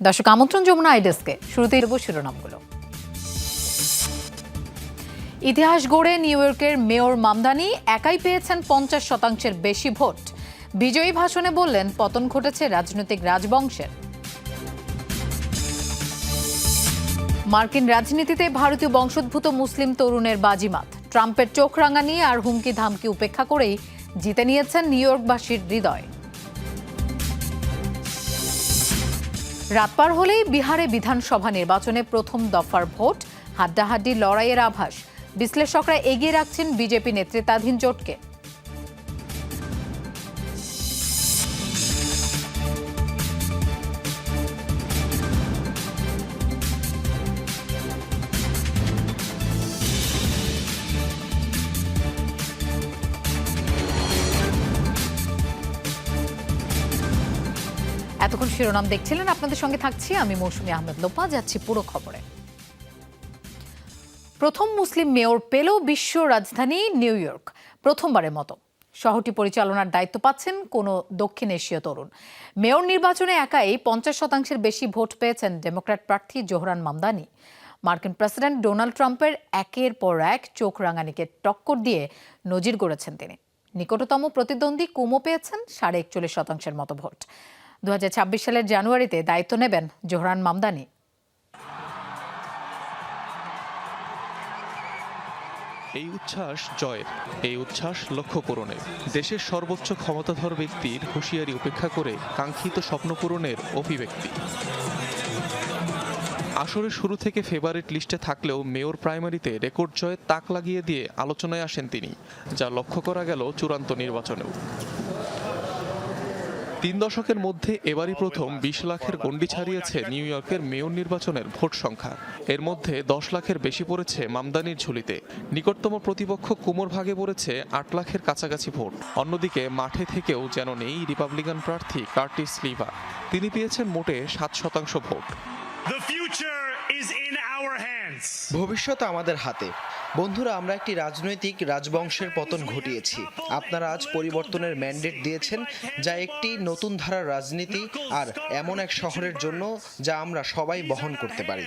দর্শক আমন্ত্রণ যমুনা আইডেস্কে। শুরুতেই দেব শিরোনামগুলো। ইতিহাস গড়ে নিউ ইয়র্কের মেয়র মামদানি একাই পেয়েছেন পঞ্চাশ শতাংশের বেশি ভোট। বিজয়ী ভাষণে বললেন, পতন ঘটেছে রাজনৈতিক রাজবংশের। মার্কিন রাজনীতিতে ভারতীয় বংশোদ্ভূত মুসলিম তরুণের বাজিমাত। ট্রাম্পের চোখ রাঙানি আর হুমকি ধামকি উপেক্ষা করেই জিতে নিয়েছেন নিউ ইয়র্কবাসীর হৃদয়। রাত পার হলেই বিহারে বিধানসভা নির্বাচনে প্রথম দফার ভোট, হাড্ডাহাড্ডি লড়াইয়ের আভাস। বিশ্লেষকরা এগিয়ে রাখছেন বিজেপি নেতৃত্বাধীন জোটকে। এতক্ষণ শিরোনাম দেখছিলেন। আপনাদের সঙ্গে থাকছি আমি মৌসুমী আহমেদ লোপা, যাচ্ছি পুরো খবরে। প্রথম মুসলিম মেয়র পেল বিশ্ব রাজধানী নিউ ইয়র্ক, প্রথমবারের মতো। শহরটি পরিচালনার দায়িত্ব পাচ্ছেন কোনো দক্ষিণ এশীয় তরুণ। মেয়র নির্বাচনে একাই পঞ্চাশ শতাংশের বেশি ভোট পেয়েছেন ডেমোক্র্যাট প্রার্থী জোহরান মামদানি। মার্কিন প্রেসিডেন্ট ডোনাল্ড ট্রাম্পের একের পর এক চোখ রাঙানিকে টক্কর দিয়ে নজির গড়েছেন তিনি। নিকটতম প্রতিদ্বন্দ্বী কুমো পেয়েছেন সাড়ে একচল্লিশ শতাংশের মতো ভোট। দু হাজার ছাব্বিশ সালের জানুয়ারিতে দায়িত্ব নেবেন জোহরান মামদানি। এই উচ্ছ্বাস জয়ের, এই উচ্ছ্বাস লক্ষ্য পূরণের। দেশের সর্বোচ্চ ক্ষমতাধর ব্যক্তির হুঁশিয়ারি উপেক্ষা করে কাঙ্ক্ষিত স্বপ্ন পূরণের অভিব্যক্তি। আসরের শুরু থেকে ফেভারিট লিস্টে থাকলেও মেয়র প্রাইমারিতে রেকর্ড জয়ে তাক লাগিয়ে দিয়ে আলোচনায় আসেন তিনি, যা লক্ষ্য করা গেল চূড়ান্ত নির্বাচনেও। তিন দশকের মধ্যে এবারই প্রথম বিশ লাখের গণ্ডি ছাড়িয়েছে নিউ ইয়র্কের মেয়র নির্বাচনের ভোট সংখ্যা। এর মধ্যে দশ লাখের বেশি পড়েছে মামদানির ঝুলিতে। নিকটতম প্রতিপক্ষ কুমোর ভাগে পড়েছে আট লাখের কাছাকাছি ভোট। অন্যদিকে মাঠে থেকেও যেন নেই রিপাবলিকান প্রার্থী কার্টিস লিভা তিনি পেয়েছেন মোটে সাত শতাংশ ভোট। The. ভবিষ্যৎ আমাদের হাতে। বন্ধুরা আমরা একটি রাজনৈতিক রাজবংশের পতন ঘটিয়েছি। আপনারা আজ পরিবর্তনের ম্যান্ডেট দিয়েছেন যা একটি নতুন ধারার রাজনীতি আর এমন এক শহরের জন্য যা আমরা সবাই বহন করতে পারি.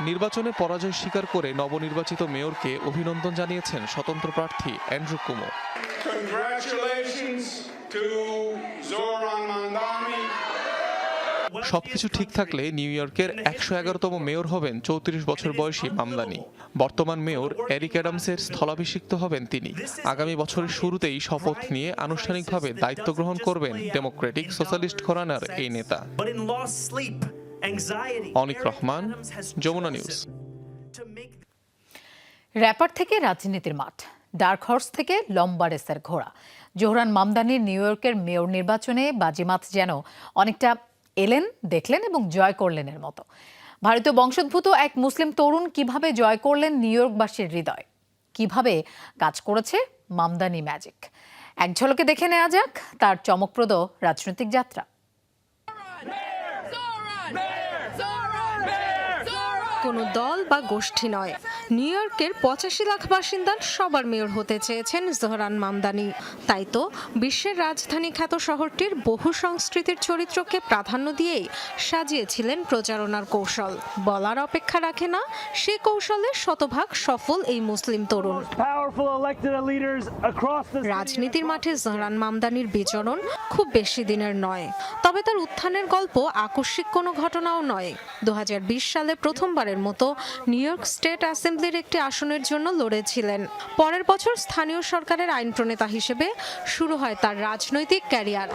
নির্বাচনে পরাজয় স্বীকার করে নবনির্বাচিত মেয়রকে অভিনন্দন জানিয়েছেন স্বতন্ত্র প্রার্থী অ্যান্ড্রু কুমো। সবকিছু ঠিক থাকলে নিউ ইয়র্কের একশো এগারোতম মেয়র হবেন চৌত্রিশ বছর বয়সী মামদানি বর্তমান মেয়র এরিক অ্যাডামসের স্থলাভিষিক্ত হবেন তিনি। আগামী বছরের শুরুতেই শপথ নিয়ে আনুষ্ঠানিকভাবে দায়িত্ব গ্রহণ করবেন ডেমোক্রেটিক সোশ্যালিস্ট ঘরানার এই নেতা। অনিক রহমান, যমুনা নিউজ। র্যাপার থেকে রাজনীতির মাঠ, ডার্ক হর্স থেকে লম্বা রেসের ঘোড়া। জোহরান মামদানির নিউ ইয়র্কের মেয়র নির্বাচনে বাজিমাত যেন অনেকটা এলেন, দেখলেন এবং জয় করলেন এর মতো। ভারতীয় বংশোদ্ভূত এক মুসলিম তরুণ কীভাবে জয় করলেন নিউ ইয়র্কবাসীর হৃদয়? কীভাবে কাজ করেছে মামদানি ম্যাজিক? এক ঝলকে দেখে নেওয়া যাক তার চমকপ্রদ রাজনৈতিক যাত্রা। কোনো দল বা গোষ্ঠী নয়। নিউ ইয়র্কের পঁচাশি লাখ বাসিন্দার সবার মেয়র হতে চেয়েছেন জোহরান মামদানি। তাই তো বিশ্বের রাজধানী খ্যাত শহরটির বহু সংস্কৃতির চরিত্রকে প্রাধান্য দিয়েই সাজিয়েছিলেন প্রচারণার কৌশল। বলার অপেক্ষা রাখে না সে কৌশলে শতভাগ সফল এই মুসলিম তরুণ। রাজনীতির মাঠে জহরান মামদানির বিচরণ খুব বেশি দিনের নয়। তবে তার উত্থানের গল্প আকস্মিক কোনো ঘটনাও নয়। দু সালে প্রথমবারের মতো নিউ ইয়র্ক স্টেট অ্যাসেম্বলির একটি আসনের জন্য লড়েছিলেন। পরের বছর স্থানীয় সরকারের আইন প্রণেতা হিসেবে শুরু হয় তার রাজনৈতিক ক্যারিয়ার।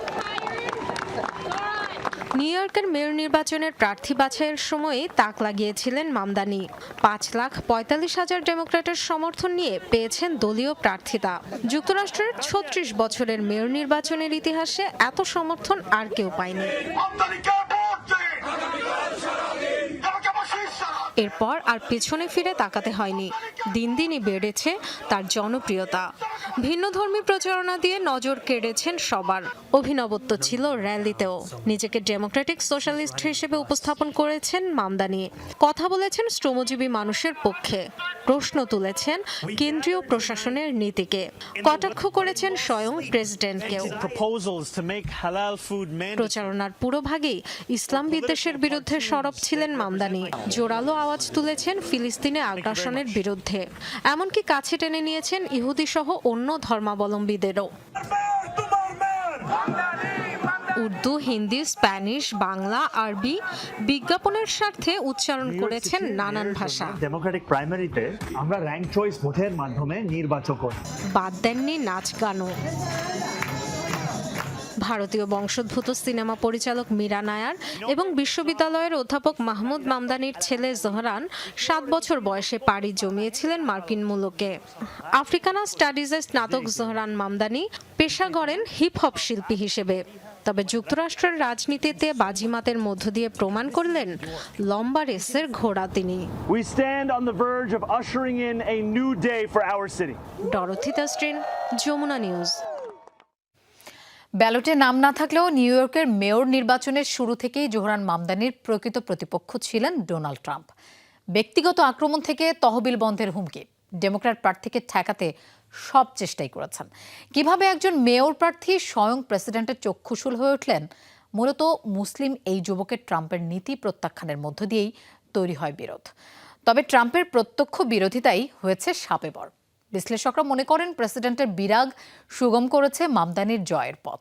নিউ ইয়র্কের মেয়র নির্বাচনের প্রার্থী বাছাইয়ের সময়ে তাক লাগিয়েছিলেন মামদানি। পাঁচ লাখ পঁয়তাল্লিশ হাজার ডেমোক্র্যাটের সমর্থন নিয়ে পেয়েছেন দলীয় প্রার্থিতা যুক্তরাষ্ট্রের ছত্রিশ বছরের মেয়র নির্বাচনের ইতিহাসে এত সমর্থন আর কেউ পায়নি। এরপর আর পেছনে ফিরে তাকাতে হয়নি। দিন দিনই বেড়েছে তার জনপ্রিয়তা। ভিন্নধর্মী প্রচারণা দিয়ে নজর কেড়েছেন সবার। অভিনবত্ব ছিল র্যালিতেও। নিজেকে ডেমোক্রেটিক সোশ্যালিস্ট হিসেবে উপস্থাপন করেছেন মামদানি। কথা বলেছেন শ্রমজীবী মানুষের পক্ষে। প্রশ্ন তুলেছেন কেন্দ্রীয় প্রশাসনের নীতিকে। কটাক্ষ করেছেন স্বয়ং প্রেসিডেন্টকেও. প্রচারণার পুরোভাগেই ইসলাম বিদ্বেষের বিরুদ্ধে সরব ছিলেন মামদানি। জোরালো আওয়াজ তুলেছেন ফিলিস্তিনে আগ্রাসনের বিরুদ্ধে। এমনকি কাছে টেনে নিয়েছেন ইহুদি সহ অন্য ধর্মাবলম্বীদেরও। উর্দু হিন্দি স্প্যানিশ বাংলা আরবি বিজ্ঞাপনের স্বার্থে উচ্চারণ করেছেন নানান ভাষা। ডেমোক্রেটিক প্রাইমারিতে আমরা র্যাঙ্ক চয়েস ভোটের মাধ্যমে নির্বাচন করি। বাদ দেননি নাচ গানও। ভারতীয় বংশোদ্ভূত সিনেমা পরিচালক মীরা নায়ার এবং বিশ্ববিদ্যালয়ের অধ্যাপক মাহমুদ মামদানির ছেলে জহরান সাত বছর বয়সে পাড়ি জমিয়েছিলেন মার্কিন মূলকে। আফ্রিকানা স্টাডিজের স্নাতক জহরান মামদানি পেশা গড়েন হিপ হপ শিল্পী হিসেবে। তবে যুক্তরাষ্ট্রের রাজনীতিতে বাজিমাতের মধ্য দিয়ে প্রমাণ করলেন লম্বা রেসের ঘোড়া তিনি। We stand on the verge of ushering in a new day for our city. Dorothy তাস্ট্রিন Jamuna news. ব্যালটে নাম না থাকলেও নিউ ইয়র্কের মেয়র নির্বাচনের শুরু থেকেই জোহরান মামদানির প্রকৃত প্রতিপক্ষ ছিলেন ডোনাল্ড ট্রাম্প। ব্যক্তিগত আক্রমণ থেকে তহবিল বন্ধের হুমকি, ডেমোক্র্যাট প্রার্থীকে ঠেকাতে সব চেষ্টাই করেছেন। কীভাবে একজন মেয়র প্রার্থী স্বয়ং প্রেসিডেন্টের চক্ষুশূল হয়ে উঠলেন? মূলত মুসলিম এই যুবকের ট্রাম্পের নীতি প্রত্যাখ্যানের মধ্য দিয়েই তৈরি হয় বিরোধ। তবে ট্রাম্পের প্রত্যক্ষ বিরোধিতাই হয়েছে সাপে বর বিশ্লেষকরা মনে করেন প্রেসিডেন্টের বিরাগ সুগম করেছে মামদানির জয়ের পথ।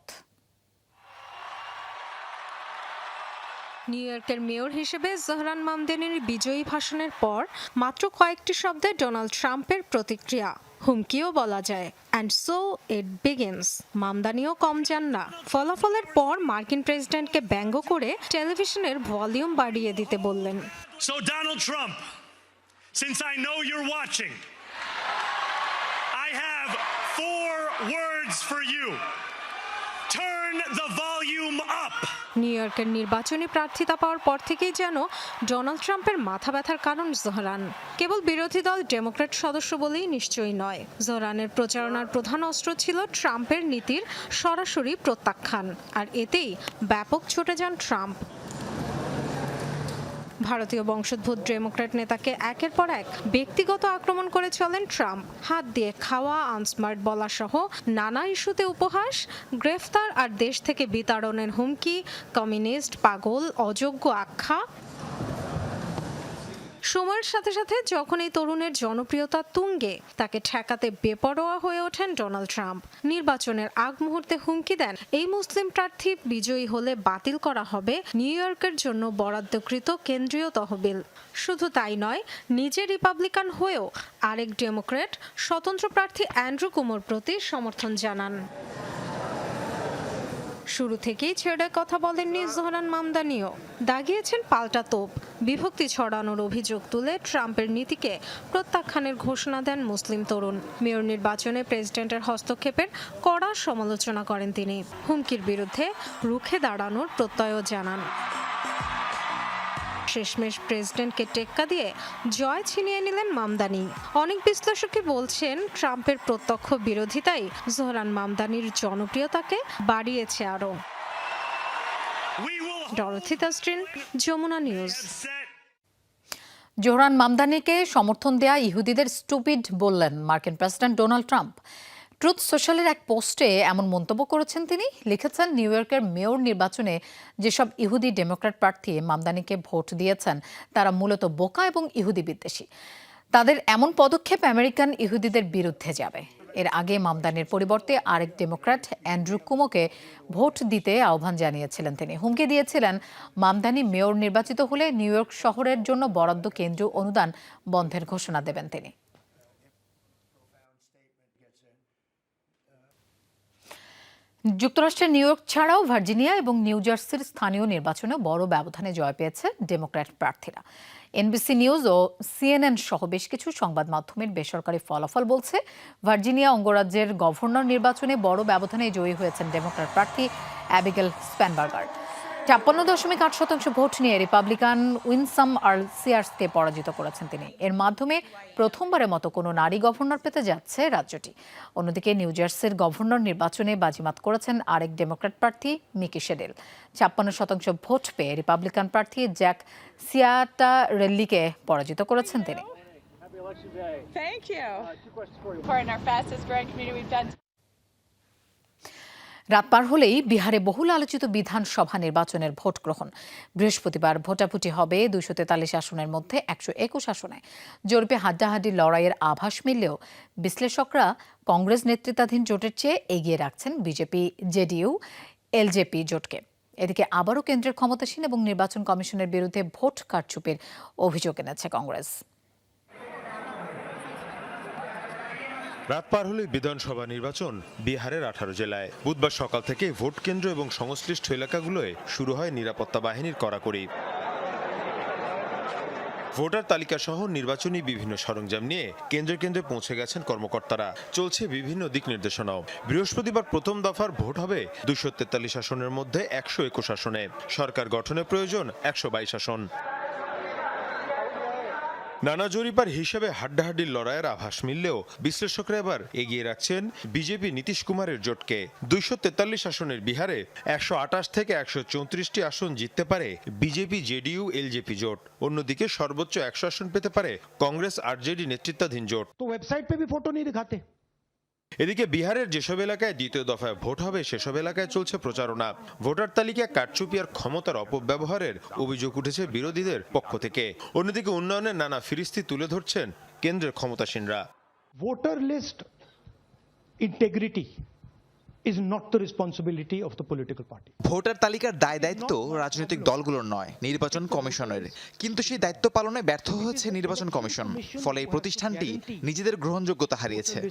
নিউ ইয়র্কের মেয়র হিসেবে জহরান মামদানির বিজয়ী ভাষণের পর মাত্র কয়েকটি শব্দে ডোনাল্ড ট্রাম্পের প্রতিক্রিয়া। হুমকিও বলা যায়। অ্যান্ড সো ইট বিগিনস মামদানিও কম যান না। ফলাফলের পর মার্কিন প্রেসিডেন্টকে ব্যঙ্গ করে টেলিভিশনের ভলিউম বাড়িয়ে দিতে বললেন। So, Donald Trump, since I know you're watching, I have four words for you. Turn the volume up. New ইয়র্কের নির্বাচনী প্রার্থিতা পাওয়ার পর থেকেই যেন ডোনাল্ড ট্রাম্পের মাথা ব্যথার কারণ জোহরান কেবল বিরোধী দল ডেমোক্র্যাট সদস্য বলেই নিশ্চয়ই নয় জোহরানের প্রচারণার প্রধান অস্ত্র ছিল ট্রাম্পের নীতির সরাসরি প্রত্যাখ্যান আর এতেই ব্যাপক ছুটে যান ট্রাম্প ভারতীয় বংশোদ্ভূত ডেমোক্র্যাট নেতাকে একের পর এক ব্যক্তিগত আক্রমণ করে চলেন ট্রাম্প। হাত দিয়ে খাওয়া, আনস্মার্ট বলা সহ নানা ইস্যুতে উপহাস, গ্রেফতার আর দেশ থেকে বিতাড়নের হুমকি, কমিউনিস্ট পাগল, অযোগ্য আখ্যা সময়ের সাথে সাথে যখন এই তরুণের জনপ্রিয়তা তুঙ্গে, তাকে ঠেকাতে বেপরোয়া হয়ে ওঠেন ডোনাল্ড ট্রাম্প। নির্বাচনের আগ মুহূর্তে হুমকি দেন, এই মুসলিম প্রার্থী বিজয়ী হলে বাতিল করা হবে নিউ ইয়র্কের জন্য বরাদ্দকৃত কেন্দ্রীয় তহবিল। শুধু তাই নয়, নিজে রিপাবলিকান হয়েও আরেক ডেমোক্রেট স্বতন্ত্র প্রার্থী অ্যান্ড্রু কুমোর প্রতি সমর্থন জানান। শুরু থেকেই ছেড়ে কথা বলেননি জোহরান মামদানিও দাগিয়েছেন পাল্টা তোপ। বিভক্তি ছড়ানোর অভিযোগ তুলে ট্রাম্পের নীতিকে প্রত্যাখ্যানের ঘোষণা দেন মুসলিম তরুণ। মেয়র নির্বাচনে প্রেসিডেন্টের হস্তক্ষেপের কড়া সমালোচনা করেন তিনি। হুমকির বিরুদ্ধে রুখে দাঁড়ানোর প্রত্যয়ও জানান। শেষমেশ প্রেসিডেন্টকে টেক্কা দিয়ে জয় ছিনিয়ে নিলেন মামদানি। অনেক বিশ্লেষকই বলছেন ট্রাম্পের প্রত্যক্ষ বিরোধিতাই জোহরান মামদানির জনপ্রিয়তাকে বাড়িয়েছে আরও। ডরথি তাস্ট্রিন যমুনা নিউজ। জোহরান মামদানিকে সমর্থন দেয়া ইহুদিদের স্টুপিড বললেন মার্কিন প্রেসিডেন্ট ডোনাল্ড ট্রাম্প। ট্রুথ সোশ্যালের এক পোস্টে এমন মন্তব্য করেছেন তিনি। লিখেছেন, নিউ ইয়র্কের মেয়র নির্বাচনে যেসব ইহুদি ডেমোক্র্যাট প্রার্থী মামদানিকে ভোট দিয়েছেন, তারা মূলত বোকা এবং ইহুদি বিদ্বেষী। তাদের এমন পদক্ষেপ আমেরিকান ইহুদিদের বিরুদ্ধে যাবে। এর আগে মামদানির পরিবর্তে আরেক ডেমোক্র্যাট, অ্যান্ড্রু কুমোকে ভোট দিতে আহ্বান জানিয়েছিলেন তিনি। হুমকি দিয়েছিলেন, মামদানি মেয়র নির্বাচিত হলে নিউ ইয়র্ক শহরের জন্য বরাদ্দ কেন্দ্রীয় অনুদান বন্ধের ঘোষণা দেবেন তিনি। যুক্তরাষ্ট্রের নিউ ইয়র্ক ছাড়াও ভার্জিনিয়া এবং নিউ জার্সির স্থানীয় নির্বাচনে বড় ব্যবধানে জয় পেয়েছে ডেমোক্র্যাট প্রার্থীরা। এনবিসি নিউজ ও সিএনএন সহ বেশ কিছু সংবাদ মাধ্যমের বেসরকারি ফলাফল বলছে, ভার্জিনিয়া অঙ্গরাজ্যের গভর্নর নির্বাচনে বড় ব্যবধানে জয়ী হয়েছেন ডেমোক্র্যাট প্রার্থী অ্যাবিগেল স্প্যানবার্গার ছাপ্পান্ন দশমিক আট শতাংশ ভোট নিয়ে রিপাবলিকান উইনসাম আর্ল সিয়ার্সকে পরাজিত করেছেন তিনি। এর মাধ্যমে প্রথমবারের মতো কোনো নারী গভর্নর পেতে যাচ্ছে রাজ্যটি। অন্যদিকে নিউ জার্সির গভর্নর নির্বাচনে বাজিমাত করেছেন আরেক ডেমোক্র্যাট প্রার্থী মিকি শেডেল। ছাপ্পান্ন শতাংশ ভোট পেয়ে রিপাবলিকান প্রার্থী জ্যাক সিয়াটা রেল্লিকে পরাজিত করেছেন তিনি. রাত পার হলেই বিহারে বহুল আলোচিত বিধানসভা নির্বাচনের ভোট গ্রহণ। বৃহস্পতিবার ভোটাভুটি হবে দুইশো তেতাল্লিশ আসনের মধ্যে একশো একুশ আসনে। জরিপে হাড্ডাহাড্ডি লড়াইয়ের আভাস মিললেও বিশ্লেষকরা কংগ্রেস নেতৃত্বাধীন জোটের চেয়ে এগিয়ে রাখছেন বিজেপি, জেডিইউ, এলজেপি জোটকে। এদিকে আবারও কেন্দ্রের ক্ষমতাসীন এবং নির্বাচন কমিশনের বিরুদ্ধে ভোট কারচুপির অভিযোগ এনেছে কংগ্রেস। রাত পার হলে বিধানসভা নির্বাচন বিহারের আঠারো জেলায়। বুধবার সকাল থেকে ভোট কেন্দ্র এবং সংশ্লিষ্ট এলাকাগুলোয় শুরু হয় নিরাপত্তা বাহিনীর কড়াকড়ি। ভোটার তালিকা সহ নির্বাচনী বিভিন্ন সরঞ্জাম নিয়ে কেন্দ্রে কেন্দ্রে পৌঁছে গেছেন কর্মকর্তারা। চলছে বিভিন্ন দিক নির্দেশনাও। বৃহস্পতিবার প্রথম দফার ভোট হবে দুশো তেতাল্লিশ আসনের মধ্যে একশো একুশ আসনে। সরকার গঠনের প্রয়োজন একশো বাইশ আসন। নানা জরিপার হিসেবে হাড্ডাহাড্ডির লড়াইয়ের আভাস মিললেও বিশ্লেষকরা এবার এগিয়ে রাখছেন বিজেপি নীতিশ কুমারের জোটকে। দুইশো তেতাল্লিশ আসনের বিহারে একশো আটাশ থেকে একশো চৌত্রিশটি আসন জিততে পারে বিজেপি জেডিইউ, এলজেপি জোট। অন্যদিকে সর্বোচ্চ একশো আসন পেতে পারে কংগ্রেস আরজেডি নেতৃত্বাধীন জোট। তো ওয়েবসাইট পে ভি ফটো নিয়ে দেখাতে এদিকে বিহারের যেসব এলাকায় দ্বিতীয় দফায় ভোট হবে, সেসব এলাকায় চলছে প্রচারণা। ভোটার তালিকা কারচুপিয়ার ক্ষমতার অপব্যবহারের অভিযোগ উঠেছে বিরোধীদের পক্ষ থেকে। অন্যদিকে উন্নয়নের নানা ফিরিস্তি তুলে ধরছেন কেন্দ্রের ক্ষমতাসীনরা। ভোটার লিস্ট ইন্টেগ্রিটি ভোটার তালিকার দায় দায়িত্ব রাজনৈতিক দলগুলোর নয় নির্বাচন কমিশনের। কিন্তু সেই দায়িত্ব পালনে ব্যর্থ হয়েছে নির্বাচন কমিশন। ফলে এই প্রতিষ্ঠানটি নিজেদের গ্রহণযোগ্যতা হারিয়েছে।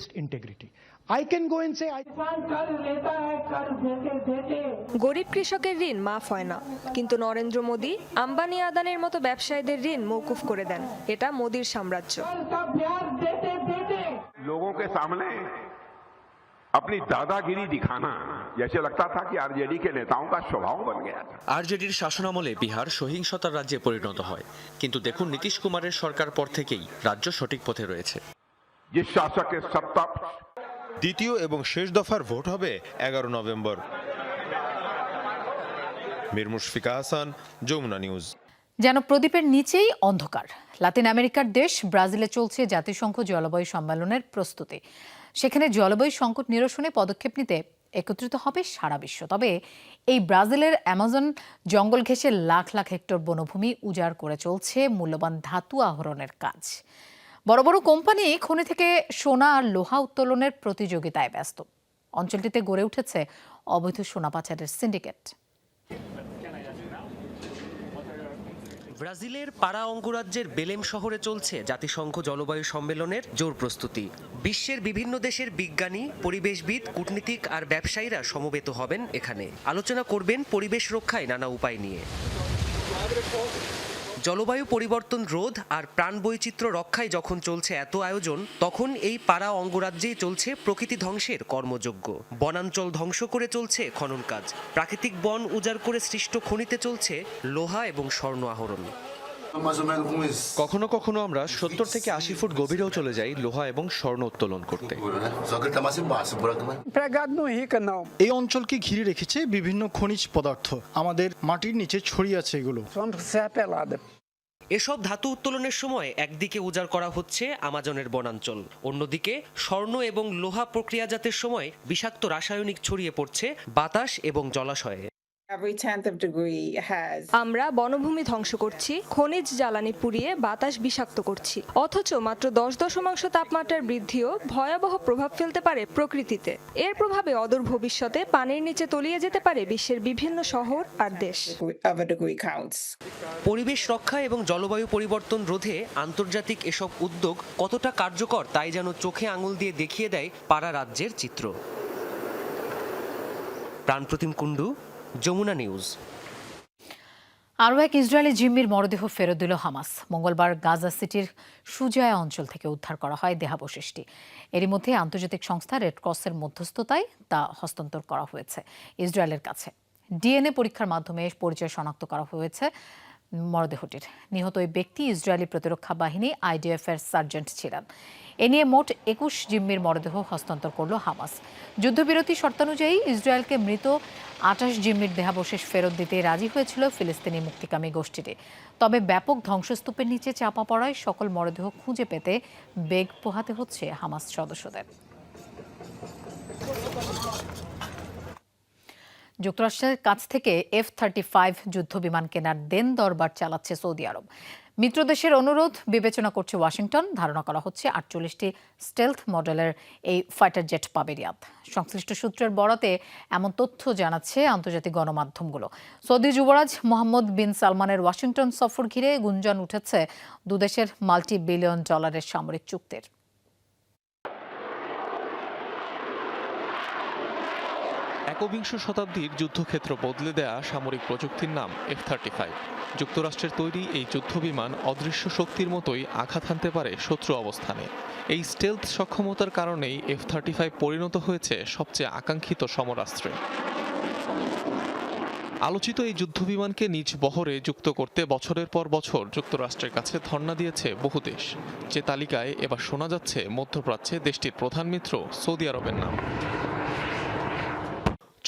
গরিব কৃষকের ঋণ মাফ হয় না। কিন্তু নরেন্দ্র মোদী আম্বানি আদানের মতো ব্যবসায়ীদের ঋণ মৌকুফ করে দেন। এটা মোদীর সাম্রাজ্য। সামনে अपनी दादागिरी दिखाना जैसे लगता था कि आरजेडी के नेताओं का स्वभाव बन गया था আরজেডির শাসনামলে বিহার সহিংসতার রাজ্যে পরিণত হয় কিন্তু দেখুন নীতিশ কুমারের সরকার পর থেকেই রাজ্য সঠিক পথে রয়েছে जिस शासक के सत्ता দ্বিতীয় এবং শেষ দফার ভোট হবে এগারো নভেম্বর মীর মুশফিকা হাসান যমুনা নিউজ যেন প্রদীপের নিচেই অন্ধকার। লাতিন আমেরিকার দেশ ব্রাজিলে চলছে জাতিসংঘ জলবায়ু সম্মেলনের প্রস্তুতি। সেখানে জলবায়ু সংকট নিরসনে পদক্ষেপ নিতে একত্রিত হবে সারা বিশ্ব। তবে এই ব্রাজিলের অ্যামাজন জঙ্গল ঘেঁষে লাখ লাখ হেক্টর বনভূমি উজাড় করে চলছে মূল্যবান ধাতু আহরণের কাজ। বড় বড় কোম্পানি খনি থেকে সোনা আর লোহা উত্তোলনের প্রতিযোগিতায় ব্যস্ত। অঞ্চলটিতে গড়ে উঠেছে অবৈধ সোনা পাচারের সিন্ডিকেট। ব্রাজিলের পাড়া অঙ্গরাজ্যের বেলেম শহরে চলছে জাতিসংঘ জলবায়ু সম্মেলনের জোর প্রস্তুতি। বিশ্বের বিভিন্ন দেশের বিজ্ঞানী, পরিবেশবিদ, কূটনীতিক আর ব্যবসায়ীরা সমবেত হবেন এখানে। আলোচনা করবেন পরিবেশ রক্ষায় নানা উপায় নিয়ে। জলবায়ু পরিবর্তন রোধ আর প্রাণ বৈচিত্র্য রক্ষায় যখন চলছে এত আয়োজন, তখন এই পাড়া অঙ্গরাজ্যেই চলছে প্রকৃতি ধ্বংসের কর্মযোগ্য বনাঞ্চল ধ্বংস করে চলছে খনন কাজ। প্রাকৃতিক বন উজাড় করে সৃষ্ট খনিতে চলছে লোহা এবং স্বর্ণ আহরণ। কখনো কখনো আমরা সত্তর থেকে আশি ফুট গভীরেও চলে যাই লোহা এবং স্বর্ণ উত্তোলন করতে। এই অঞ্চলকে ঘিরে রেখেছে বিভিন্ন খনিজ পদার্থ? আমাদের মাটির নিচে ছড়িয়ে আছে এগুলো। এসব ধাতু উত্তোলনের সময় একদিকে উজাড় করা হচ্ছে আমাজনের বনাঞ্চল অন্যদিকে স্বর্ণ এবং লোহা প্রক্রিয়াজাতের সময় বিষাক্ত রাসায়নিক ছড়িয়ে পড়ছে বাতাস এবং জলাশয়ে। আমরা বনভূমি ধ্বংস করছি খনিজ জ্বালানি পুড়িয়ে বাতাস বিষাক্ত করছি। অথচ মাত্র দশ দশমাংশ তাপমাত্রার বৃদ্ধিও ভয়াবহ প্রভাব ফেলতে পারে প্রকৃতিতে। এর প্রভাবে অদূর ভবিষ্যতে পানির নিচে তলিয়ে যেতে পারে বিশ্বের বিভিন্ন শহর আর দেশ। পরিবেশ রক্ষা এবং জলবায়ু পরিবর্তন রোধে আন্তর্জাতিক এসব উদ্যোগ কতটা কার্যকর তাই যেন চোখে আঙুল দিয়ে দেখিয়ে দেয় পাড়া রাজ্যের চিত্র। প্রাণপ্রতিম কুণ্ডু যমুনা নিউজ। আরও এক ইসরায়েলি জিম্মির মরদেহ ফেরত দিল হামাস। মঙ্গলবার গাজা সিটির সুজায়া অঞ্চল থেকে উদ্ধার করা হয় দেহাবশেষটি। এরই মধ্যে আন্তর্জাতিক সংস্থা রেড ক্রসের মধ্যস্থতায় তা হস্তান্তর করা হয়েছে ইসরায়েলের কাছে। ডিএনএ পরীক্ষার মাধ্যমে পরিচয় শনাক্ত করা হয়েছে মরদেহটির। নিহত ওই ব্যক্তি ইসরায়েলি প্রতিরক্ষা বাহিনী আইডিএফ এর সার্জেন্ট ছিলেন। এ নিয়ে মোট একুশ জিম্মির মরদেহ হস্তান্তর করল হামাস। যুদ্ধবিরতি শর্তানুযায়ী ইসরায়েলকে মৃত আঠাশ জিম্মির দেহাবশেষ ফেরত দিতে রাজি হয়েছিল ফিলিস্তিনি মুক্তিকামী গোষ্ঠীটি। তবে ব্যাপক ধ্বংসস্তূপের নিচে চাপা পড়ায় সকল মরদেহ খুঁজে পেতে বেগ পোহাতে হচ্ছে হামাস সদস্যদের। যুক্তরাষ্ট্রের কাছ থেকে এফ থার্টি ফাইভ যুদ্ধ বিমান কেনার দেন দরবার চালাচ্ছে সৌদি আরব। মিত্র দেশের অনুরোধ, বিবেচনা করছে ওয়াশিংটন। ধারণা করা হচ্ছে আটচল্লিশটি স্টেলথ মডেলের এই ফাইটার জেট পাবে রিয়াদ। সংশ্লিষ্ট সূত্রের বরাতে এমন তথ্য জানাচ্ছে আন্তর্জাতিক গণমাধ্যমগুলো। সৌদি যুবরাজ মোহাম্মদ বিন সালমানের ওয়াশিংটন সফর ঘিরে গুঞ্জন উঠেছে দুদেশের মাল্টি বিলিয়ন ডলারের সামরিক চুক্তির। একবিংশ শতাব্দীর যুদ্ধক্ষেত্র বদলে দেয়া সামরিক প্রযুক্তির নাম এফ থার্টি ফাইভ যুক্তরাষ্ট্রের তৈরি এই যুদ্ধবিমান অদৃশ্য শক্তির মতোই আঘাত হানতে পারে শত্রু অবস্থানে। এই স্টেলথ সক্ষমতার কারণেই এফ থার্টি ফাইভ পরিণত হয়েছে সবচেয়ে আকাঙ্ক্ষিত সমরাস্ত্রে। আলোচিত এই যুদ্ধবিমানকে নিজ বহরে যুক্ত করতে বছরের পর বছর যুক্তরাষ্ট্রের কাছে ধর্ণা দিয়েছে বহু দেশ। যে তালিকায় এবার শোনা যাচ্ছে মধ্যপ্রাচ্যে দেশটির প্রধান মিত্র সৌদি আরবের নাম।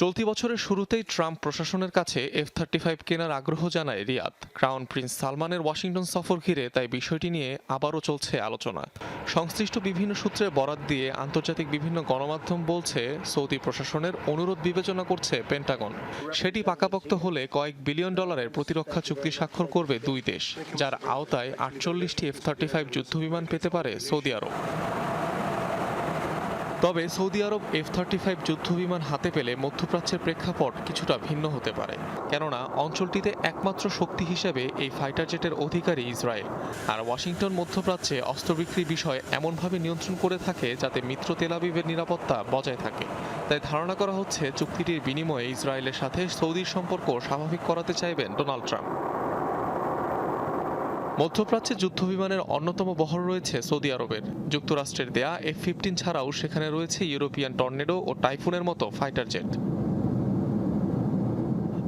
চলতি বছরের শুরুতেই ট্রাম্প প্রশাসনের কাছে এফ থার্টি ফাইভ কেনার আগ্রহ জানায় রিয়াদ। ক্রাউন প্রিন্স সালমানের ওয়াশিংটন সফর ঘিরে তাই বিষয়টি নিয়ে আবারও চলছে আলোচনা। সংশ্লিষ্ট বিভিন্ন সূত্রে বরাত দিয়ে আন্তর্জাতিক বিভিন্ন গণমাধ্যম বলছে, সৌদি প্রশাসনের অনুরোধ বিবেচনা করছে পেন্টাগন সেটি পাকাপোক্ত হলে কয়েক বিলিয়ন ডলারের প্রতিরক্ষা চুক্তি স্বাক্ষর করবে দুই দেশ, যার আওতায় আটচল্লিশটি এফ থার্টি ফাইভ যুদ্ধবিমান পেতে পারে সৌদি আরব। তবে সৌদি আরব এফ থার্টি ফাইভ যুদ্ধবিমান হাতে পেলে মধ্যপ্রাচ্যের প্রেক্ষাপট কিছুটা ভিন্ন হতে পারে। কেননা, অঞ্চলটিতে একমাত্র শক্তি হিসেবে এই ফাইটার জেটের অধিকারী ইসরায়েল। আর ওয়াশিংটন মধ্যপ্রাচ্যে অস্ত্র বিক্রি বিষয় এমনভাবে নিয়ন্ত্রণ করে থাকে যাতে মিত্র তেলাবিবের নিরাপত্তা বজায় থাকে। তাই ধারণা করা হচ্ছে, চুক্তিটির বিনিময়ে ইসরায়েলের সাথে সৌদির সম্পর্ক স্বাভাবিক করাতে চাইবেন ডোনাল্ড ট্রাম্প। মধ্যপ্রাচ্যে যুদ্ধ বিমানের অন্যতম বহর রয়েছে সৌদি আরবের। যুক্তরাষ্ট্রের দেয়া এফ ফিফটিন ছাড়াও সেখানে রয়েছে ইউরোপিয়ান টর্নেডো ও টাইফুনের মতো fighter jet.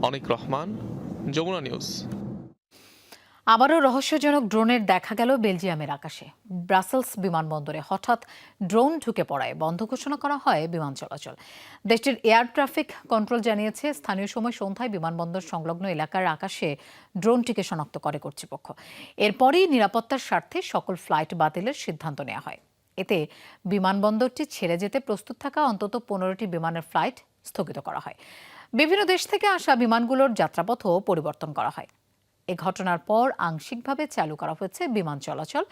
Anik Rahman, Jamuna news. আবারও রহস্যজনক ড্রোনের দেখা গেল বেলজিয়ামের আকাশে। ব্রাসেলস বিমানবন্দরে হঠাৎ ড্রোন ঢুকে পড়ায়। বন্ধ ঘোষণা করা হয় বিমান চলাচল। দেশটির এয়ার ট্রাফিক কন্ট্রোল জানিয়েছে, স্থানীয় সময় সন্ধ্যায় বিমানবন্দর সংলগ্ন এলাকার আকাশে ড্রোনটিকে শনাক্ত করে কর্তৃপক্ষ। এরপরই নিরাপত্তার স্বার্থে সকল ফ্লাইট বাতিলের সিদ্ধান্ত নেওয়া হয়। এতে বিমানবন্দরটি ছেড়ে যেতে প্রস্তুত থাকা অন্তত পনেরোটি বিমানের ফ্লাইট স্থগিত করা হয়। বিভিন্ন দেশ থেকে আসা বিমানগুলোর যাত্রাপথও পরিবর্তন করা হয়। এ ঘটনার পর আংশিকভাবে চালু করা হয়েছে বিমান চলাচল।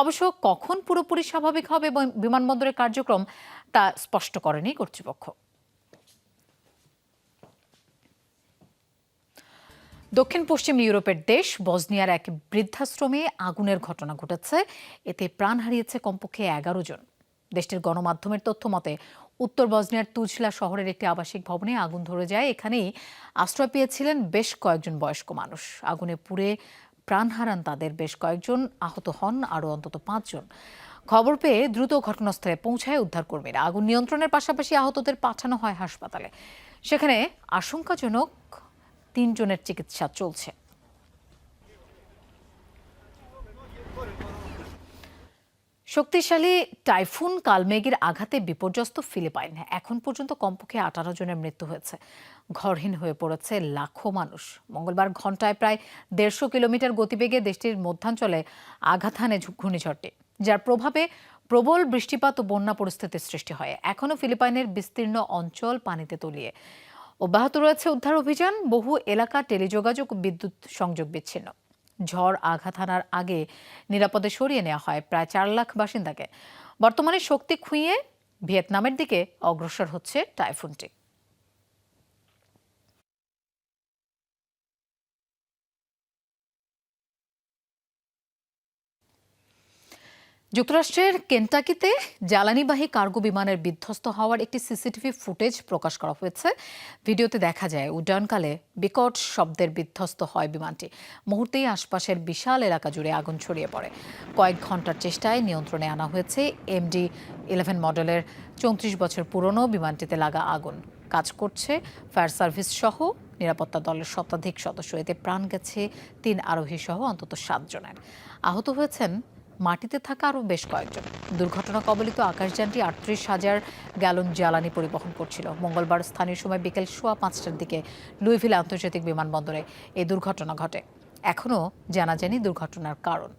অবশ্য কখন পুরোপুরি স্বাভাবিক হবে বিমানবন্দরের কার্যক্রম তা স্পষ্ট করেনি কর্তৃপক্ষ। দক্ষিণ পশ্চিম ইউরোপের দেশ বজনিয়ার এক বৃদ্ধাশ্রমে আগুনের ঘটনা ঘটেছে। এতে প্রাণ হারিয়েছে কমপক্ষে এগারো জন। দেশটির গণমাধ্যমের তথ্য মতে উত্তর বজনিয়ার তুজলা শহরের একটি আবাসিক ভবনে আগুন ধরে যায়। এখানেই আশ্রয় পেয়েছিলেন বেশ কয়েকজন বয়স্ক মানুষ। আগুনে পুড়ে প্রাণ হারান তাদের বেশ কয়েকজন, আহত হন আরও অন্তত পাঁচজন। খবর পেয়ে দ্রুত ঘটনাস্থলে পৌঁছায় উদ্ধারকর্মীরা। আগুন নিয়ন্ত্রণের পাশাপাশি আহতদের পাঠানো হয় হাসপাতালে। সেখানে আশঙ্কাজনক তিনজনের চিকিৎসা চলছে। শক্তিশালী টাইফুন কালমেঘের আঘাতে বিপর্যস্ত ফিলিপাইন। এখন পর্যন্ত কমপক্ষে আঠারো জনের মৃত্যু হয়েছে। ঘরহীন হয়ে পড়েছে লাখো মানুষ। মঙ্গলবার ঘন্টায় প্রায় দেড়শো কিলোমিটার গতিবেগে দেশটির মধ্যাঞ্চলে আঘাত হানে ঘূর্ণিঝড়টি, যার প্রভাবে প্রবল বৃষ্টিপাত ও বন্যা পরিস্থিতির সৃষ্টি হয়। এখনও ফিলিপাইনের বিস্তীর্ণ অঞ্চল পানিতে তলিয়ে অব্যাহত রয়েছে উদ্ধার অভিযান। বহু এলাকা টেলিযোগাযোগ বিদ্যুৎ সংযোগ বিচ্ছিন্ন। ঝড় আঘাত হানার আগে নিরাপদে সরিয়ে নেওয়া হয়। প্রায় চার লাখ বাসিন্দাকে। বর্তমানে শক্তি খুঁইয়ে ভিয়েতনামের দিকে অগ্রসর হচ্ছে টাইফুনটি। যুক্তরাষ্ট্রের কেন্টাকিতে জ্বালানিবাহী কার্গো বিমানের বিধ্বস্ত হওয়ার একটি সিসিটিভি ফুটেজ প্রকাশ করা হয়েছে। ভিডিওতে দেখা যায়, উড্ডয়নকালে বিকট শব্দের বিধ্বস্ত হয় বিমানটি। মুহূর্তেই আশপাশের বিশাল এলাকা জুড়ে আগুন ছড়িয়ে পড়ে। কয়েক ঘণ্টার চেষ্টায় নিয়ন্ত্রণে আনা হয়েছে এমডি ইলেভেন মডেলের চৌত্রিশ বছর পুরনো বিমানটিতে লাগা আগুন। কাজ করছে ফায়ার সার্ভিস সহ নিরাপত্তা দলের শতাধিক সদস্য। এতে প্রাণ গেছে তিন আরোহী সহ অন্তত সাতজনের। আহত হয়েছেন মাটিতে থাকা আরও বেশ কয়েকজন। দুর্ঘটনা কবলিত আকাশযানটি আটত্রিশ হাজার গ্যালন জ্বালানি পরিবহন করছিল। মঙ্গলবার স্থানীয় সময় বিকেল সোয়া পাঁচটার দিকে লুইভিল আন্তর্জাতিক বিমানবন্দরে এই দুর্ঘটনা ঘটে। এখনও জানা যায়নি দুর্ঘটনার কারণ।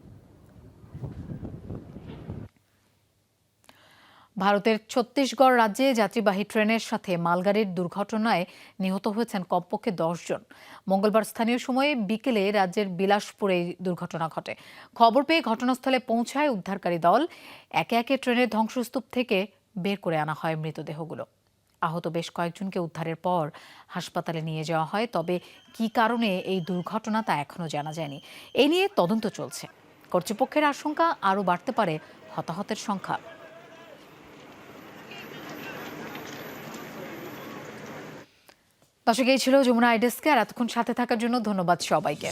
ভারতের ছত্তিশগড় রাজ্যে যাত্রীবাহী ট্রেনের সাথে মালগাড়ির দুর্ঘটনায় নিহত হয়েছেন কমপক্ষে দশ জন মঙ্গলবার স্থানীয় সময়ে বিকেলে রাজ্যের বিলাসপুরে দুর্ঘটনা ঘটে। খবর পেয়ে ঘটনাস্থলে পৌঁছায় উদ্ধারকারী দল। একে একে ট্রেনের ধ্বংসস্তূপ থেকে বের করে আনা হয় মৃতদেহগুলো। আহত বেশ কয়েকজনকে উদ্ধারের পর হাসপাতালে নিয়ে যাওয়া হয়, তবে কী কারণে এই দুর্ঘটনা তা এখনও জানা যায়নি। এ নিয়ে তদন্ত চলছে। কর্তৃপক্ষের আশঙ্কা আরও বাড়তে পারে হতাহতের সংখ্যা। দর্শক এই ছিল যমুনা আইডেস্কে আর এতক্ষণ সাথে থাকার জন্য ধন্যবাদ সবাইকে।